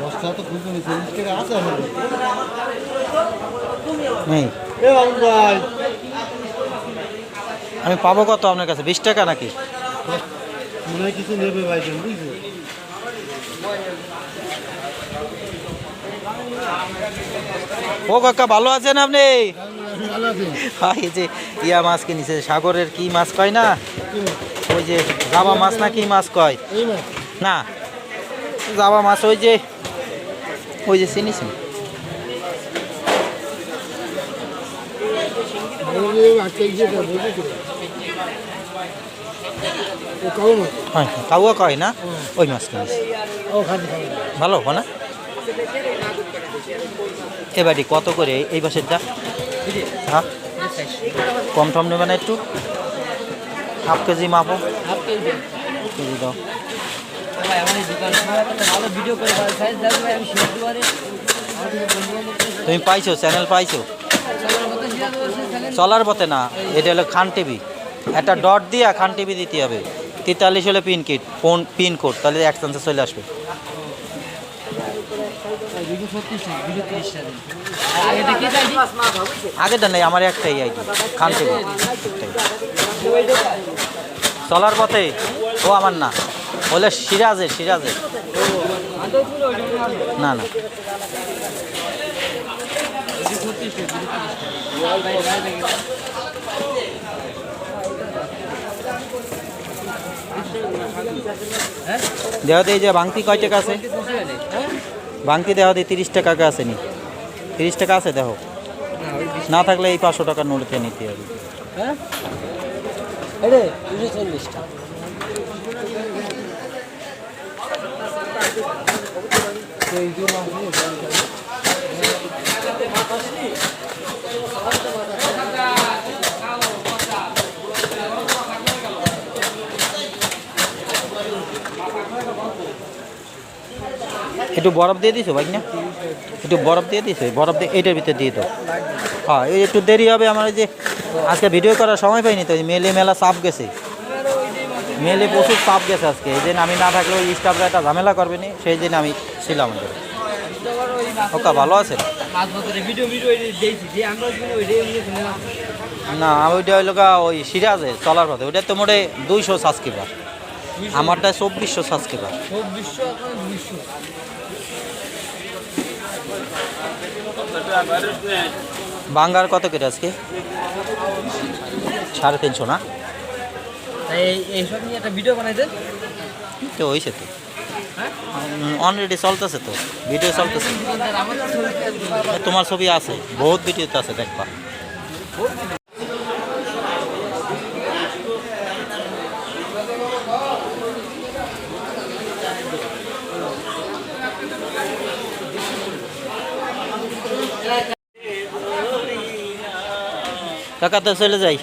বস্তা তো নিচ্ছে চল্লিশ টাকা আছে নেই আমি পাবো কত আপনার কাছে? বিশ টাকা নাকি? মনে হয় কিছু নেবে বুঝছ ও কাকা ভালো আছেন আপনি? হ্যাঁ, এই যে ইয়া মাছ কিনেছে সাগরের কি মাছ কয় না? ওই যে জাবা মাছ না কি মাছ কয়? না না জাবা মাছ ওই যে ওই যে চিনিছেন হ্যাঁ কাউয়া কয় না? ওই মাছ কিনেছে ভালো হবে না? এবারে কত করে? এই বাসেরটা হ্যাঁ? কম টম নেবে না একটু? Half KG মাপো। Half KG. KG দাও। তুমি পাইছো চ্যানেল পাইছো? চলার পথে না এটা হলো খান টিভি। একটা ডট দিয়া খান টিভি দিতে হবে। তেতাল্লিশ হলে pin kit phone pin code তাহলে এক চান্সে চলে আসবে। আগেটা নেই, আমার একটাই আইডি খান টিভি চলার পথে, ও আমার না। বলে সিরাজের সিরাজের। না না। টাকা টাকা হ্যাঁ? দেওয়াতে এই যে ভাঙতি কয় টাকা আছে? হ্যাঁ ভাঙতি দেওয়াতে তিরিশ টাকা কে আছে নি? তিরিশ টাকা আছে দেখো না থাকলে এই পাঁচশো টাকার নোটে নিতে হবে। হ্যাঁ? টাকা। একটু বরফ দিয়ে দিছো ভাই না? একটু বরফ দিয়ে দিছো? বরফ দিয়ে এইটার ভিতরে দিয়ে দাও। হ্যাঁ এই একটু দেরি হবে, আমার যে আজকে ভিডিও করার সময় পাইনি তো মেলে মেলা চাপ গেছে। মেলে প্রচুর চাপ গেছে আজকে, এই দিন আমি না থাকলে ওই স্টাফরা একটা ঝামেলা করবে নি, সেই দিন আমি ছিলাম ওকা, ভালো আছে না, ওইটা হইল ওই সিরাজে চলার পথে, ওইটা তো মোটে দুইশো সাবস্ক্রাইবার আমারটা চব্বিশশো সাবস্ক্রাইবার চব্বিশশো বাঙ্গার কত করে আজকে? সাড়ে তিনশো না? এইসব নিয়ে একটা ভিডিও বানাই দেন। তো হয়েছে তো। অলরেডি চলতেছে তো। ভিডিও চলতেছে। তোমার ছবি আছে বহুত ভিডিওতে আছে দেখবা। কাকা তো চলে যাই।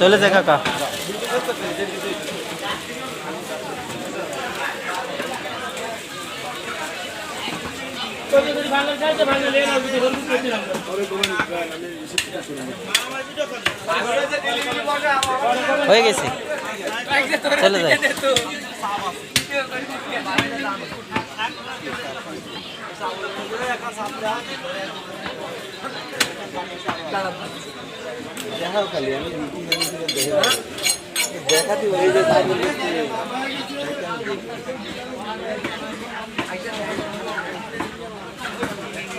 চলে যায় কাকা। হয়ে গেছে। চলে যায় দেখাও খালি আমি দেখা দিব এই যে তাই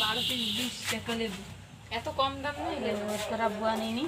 বারো পিস বিশ টাকা লেবু। এত কম দাম নেই লেবু আব্বু নেই